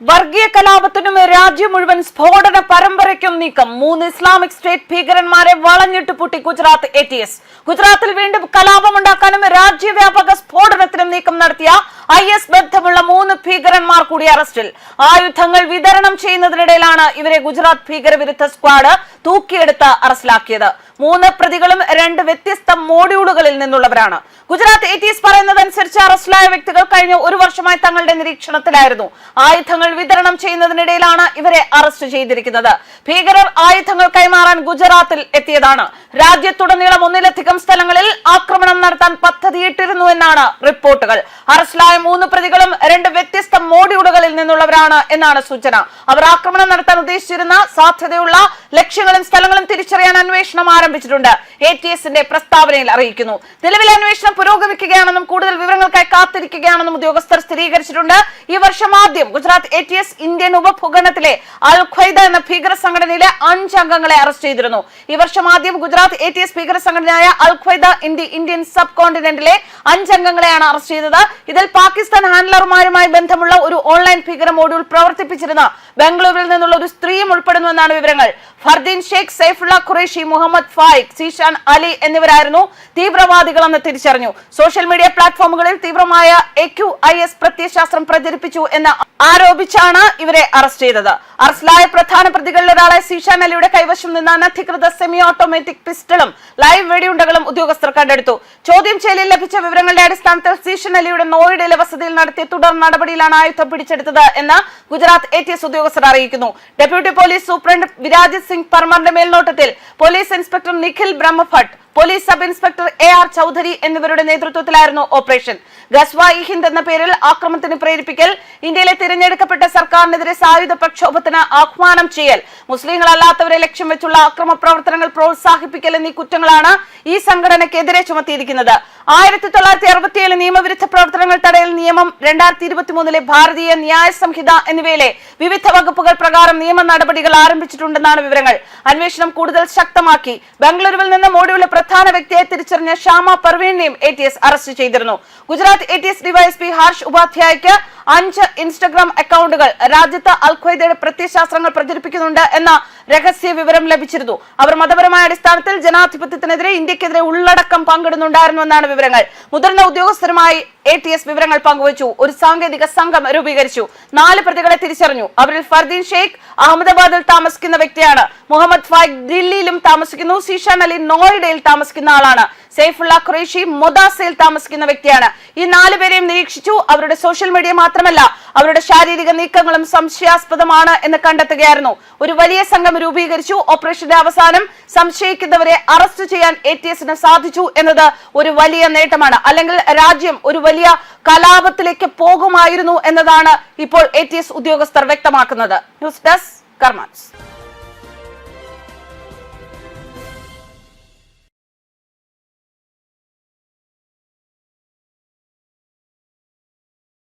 വർഗീയ കലാപത്തിനും രാജ്യം മുഴുവൻ സ്ഫോടന പരമ്പരയ്ക്കും നീക്കം. മൂന്ന് ഇസ്ലാമിക് സ്റ്റേറ്റ് ഭീകരന്മാരെ വളഞ്ഞിട്ട് പൂട്ടി ഗുജറാത്ത് എ ടി എസ് ഗുജറാത്തിൽ വീണ്ടും കലാപമുണ്ടാക്കാനും രാജ്യവ്യാപക സ്ഫോടനത്തിനും നീക്കം നടത്തിയ ഐ എസ് ബന്ധമുള്ള മൂന്ന് ഭീകരന്മാർ കൂടി അറസ്റ്റിൽ. ആയുധങ്ങൾ വിതരണം ചെയ്യുന്നതിനിടയിലാണ് ഇവരെ ഗുജറാത്ത് ഭീകരവിരുദ്ധ സ്ക്വാഡ് തൂക്കിയെടുത്ത് അറസ്റ്റിലാക്കിയത്. മൂന്ന് പ്രതികളും രണ്ട് വ്യത്യസ്ത മോഡ്യൂളുകളിൽ നിന്നുള്ളവരാണ്. ഗുജറാത്ത് എ ടി എസ് പറയുന്നതനുസരിച്ച് അറസ്റ്റിലായ വ്യക്തികൾ കഴിഞ്ഞ ഒരു വർഷമായി തങ്ങളുടെ നിരീക്ഷണത്തിലായിരുന്നു. ആയുധങ്ങൾ വിതരണം ചെയ്യുന്നതിനിടയിലാണ് ഇവരെ അറസ്റ്റ് ചെയ്തിരിക്കുന്നത്. ഭീകരർ ആയുധങ്ങൾ കൈമാറാൻ ഗുജറാത്തിൽ എത്തിയതാണ്. രാജ്യത്തുടനീളം ഒന്നിലധികം സ്ഥലങ്ങളിൽ ആക്രമണം നടത്താൻ പദ്ധതിയിട്ടിരുന്നു എന്നാണ് റിപ്പോർട്ടുകൾ. അറസ്റ്റിലായ മൂന്ന് പ്രതികളും രണ്ട് വ്യത്യസ്ത മോഡ്യൂളുകളിൽ നിന്നുള്ളവരാണ് എന്നാണ് സൂചന. അവർ ആക്രമണം നടത്താൻ ഉദ്ദേശിച്ചിരുന്ന സാധ്യതയുള്ള ലക്ഷ്യങ്ങളും സ്ഥലങ്ങളും തിരിച്ചറിയാൻ അന്വേഷണം ആരംഭിച്ചിട്ടുണ്ട്. എ പ്രസ്താവനയിൽ അറിയിക്കുന്നു. നിലവിലെ അന്വേഷണം പുരോഗമിക്കുകയാണെന്നും കൂടുതൽ വിവരങ്ങൾക്കായി കാത്തിരിക്കുകയാണെന്നും ഉദ്യോഗസ്ഥർ സ്ഥിരീകരിച്ചിട്ടുണ്ട്. ഈ വർഷം ആദ്യം ഗുജറാത്ത് എ ഇന്ത്യൻ ഉപഭൂഖണ്ഡത്തിലെ അൽ ഖ്വൈദ എന്ന ഭീകര സംഘടനയിലെ അഞ്ച് അംഗങ്ങളെ അറസ്റ്റ് ചെയ്തിരുന്നു. ഈ വർഷം ആദ്യം ഗുജറാത്ത് എ ടി എസ് ഭീകര സംഘടനയായ അൽ ഇൻ ദി ഇന്ത്യൻ സബ് കോണ്ടിനെന്റിലെ അഞ്ച് അംഗങ്ങളെയാണ് അറസ്റ്റ് ചെയ്തത്. ഇതിൽ പാകിസ്ഥാൻ ഹാൻഡ്ലർമാരുമായി ബന്ധമുള്ള ഒരു ഓൺലൈൻ ഭീകര മോഡ്യൂൾ പ്രവർത്തിപ്പിച്ചിരുന്ന ബംഗളൂരുവിൽ നിന്നുള്ള ഒരു സ്ത്രീയും ഉൾപ്പെടുന്നുവെന്നാണ് വിവരങ്ങൾ. ഫർദീൻ ഷെയ്ഖ് സൈഫുള്ള ഖുറേഷി മുഹമ്മദ് ഫായിഖ് സീഷാൻ അലി എന്നിവരായിരുന്നു തീവ്രവാദികളെന്ന് തിരിച്ചറിഞ്ഞു. സോഷ്യൽ മീഡിയ പ്ലാറ്റ്ഫോമുകളിൽ തീവ്രമായ എക്യു ഐ എസ് പ്രത്യയശാസ്ത്രം പ്രചരിപ്പിച്ചു എന്ന് ആരോപിച്ചാണ് ഇവരെ അറസ്റ്റ് ചെയ്തത്. അറസ്റ്റിലായ പ്രധാന പ്രതികളിൽ ഒരാളെ സീഷാൻ അലിയുടെ കൈവശം നിന്ന് അനധികൃത സെമി ഓട്ടോമാറ്റിക് പിസ്റ്റളും ലൈവ് വെടിയുണ്ടകളും ഉദ്യോഗസ്ഥർ കണ്ടെടുത്തു. ചോദ്യം ചെയ്യലിൽ ലഭിച്ച വിവരങ്ങളുടെ അടിസ്ഥാനത്തിൽ സീഷൻ അലിയുടെ നോയിഡയിലെ വസതിയിൽ നടത്തിയ തുടർ നടപടിയിലാണ് ആയുധം പിടിച്ചെടുത്തത് എന്ന് ഗുജറാത്ത് എ ടി എസ് ഉദ്യോഗസ്ഥർ അറിയിക്കുന്നു. Deputy police superintendent Virajit Singh പർമറിന്റെ മേൽനോട്ടത്തിൽ police inspector Nikhil Brahmbhatt police sub inspector A R Chaudhari എന്നിവരുടെ നേതൃത്വത്തിലായിരുന്നു ഓപ്പറേഷൻ. ഗസ്വ ഇ ഹിന്ദ് എന്ന പേരിൽ ആക്രമണത്തിന് പ്രേരിപ്പിക്കൽ ഇന്ത്യയിലെ തിരഞ്ഞെടുക്കപ്പെട്ട സർക്കാരിനെതിരെ സായുധ പ്രക്ഷോഭത്തിന് ആഹ്വാനം ചെയ്യൽ മുസ്ലിങ്ങളല്ലാത്തവരെ ലക്ഷ്യം വെച്ചുള്ള അക്രമ പ്രവർത്തനങ്ങൾ പ്രോത്സാഹിപ്പിക്കൽ എന്നീ കുറ്റങ്ങളാണ് ഈ സംഘടനയ്ക്കെതിരെ ചുമത്തിയിരിക്കുന്നത്. ആയിരത്തി തൊള്ളായിരത്തി അറുപത്തിയേഴ് നിയമവിരുദ്ധ പ്രവർത്തനങ്ങൾ തടയൽ നിയമം രണ്ടായിരത്തി ഇരുപത്തിമൂന്നിലെ ഭാരതീയ ന്യായ സംഹിത എന്നിവയിലെ വിവിധ വകുപ്പുകൾ പ്രകാരം നിയമ നടപടികൾ ആരംഭിച്ചിട്ടുണ്ടെന്നാണ് വിവരങ്ങൾ. അന്വേഷണം കൂടുതൽ ശക്തമാക്കി. ബംഗളൂരുവിൽ നിന്ന് മോഡിയുള്ള പ്രധാന വ്യക്തിയെ തിരിച്ചറിഞ്ഞ ശ്യാമ പർവീണിനെയും എ ടി എസ് അറസ്റ്റ് ചെയ്തിരുന്നു. Gujarat A T S DYSP Harsh ഉപാധ്യായക്ക് അഞ്ച് ഇൻസ്റ്റഗ്രാം അക്കൗണ്ടുകൾ രാജ്യത്ത് അൽഖ്വയ്ദയുടെ പ്രത്യശാസ്ത്രങ്ങൾ പ്രചരിപ്പിക്കുന്നുണ്ട് എന്ന രഹസ്യ വിവരം ലഭിച്ചിരുന്നു. അവർ മതപരമായ അടിസ്ഥാനത്തിൽ ജനാധിപത്യത്തിനെതിരെ ഇന്ത്യക്കെതിരെ ഉള്ളടക്കം പങ്കിടുന്നുണ്ടായിരുന്നു എന്നാണ് വിവരങ്ങൾ. മുതിർന്ന ഉദ്യോഗസ്ഥരുമായി എ ടി എസ് വിവരങ്ങൾ പങ്കുവച്ചു. ഒരു സാങ്കേതിക സംഘം രൂപീകരിച്ചു. നാല് പ്രതികളെ തിരിച്ചറിഞ്ഞു. അവരിൽ ഫർദീൻ ഷെയ്ഖ് അഹമ്മദാബാദിൽ താമസിക്കുന്ന വ്യക്തിയാണ്. മുഹമ്മദ് ഫായിഖ് ദില്ലിയിലും താമസിക്കുന്നു. സീഷാൻ അലി നോയിഡയിൽ താമസിക്കുന്ന ആളാണ്. സൈഫുള്ള ഖുറേഷി മൊദാസയിൽ താമസിക്കുന്ന വ്യക്തിയാണ്. ഈ നാലുപേരെയും നിരീക്ഷിച്ചു. അവരുടെ സോഷ്യൽ മീഡിയ മാത്രമല്ല അവരുടെ ശാരീരിക നീക്കങ്ങളും സംശയാസ്പദമാണ് എന്ന് കണ്ടെത്തുകയായിരുന്നു. ഒരു വലിയ സംഘം രൂപീകരിച്ചു. ഓപ്പറേഷന്റെ അവസാനം സംശയിക്കുന്നവരെ അറസ്റ്റ് ചെയ്യാൻ എ ടി എസിന് സാധിച്ചു എന്നത് ഒരു വലിയ നേട്ടമാണ്. അല്ലെങ്കിൽ രാജ്യം ഒരു വലിയ കലാപത്തിലേക്ക് പോകുമായിരുന്നു എന്നതാണ് ഇപ്പോൾ എ ടി എസ് ഉദ്യോഗസ്ഥർ വ്യക്തമാക്കുന്നത്. News desk കർമാൻസ്.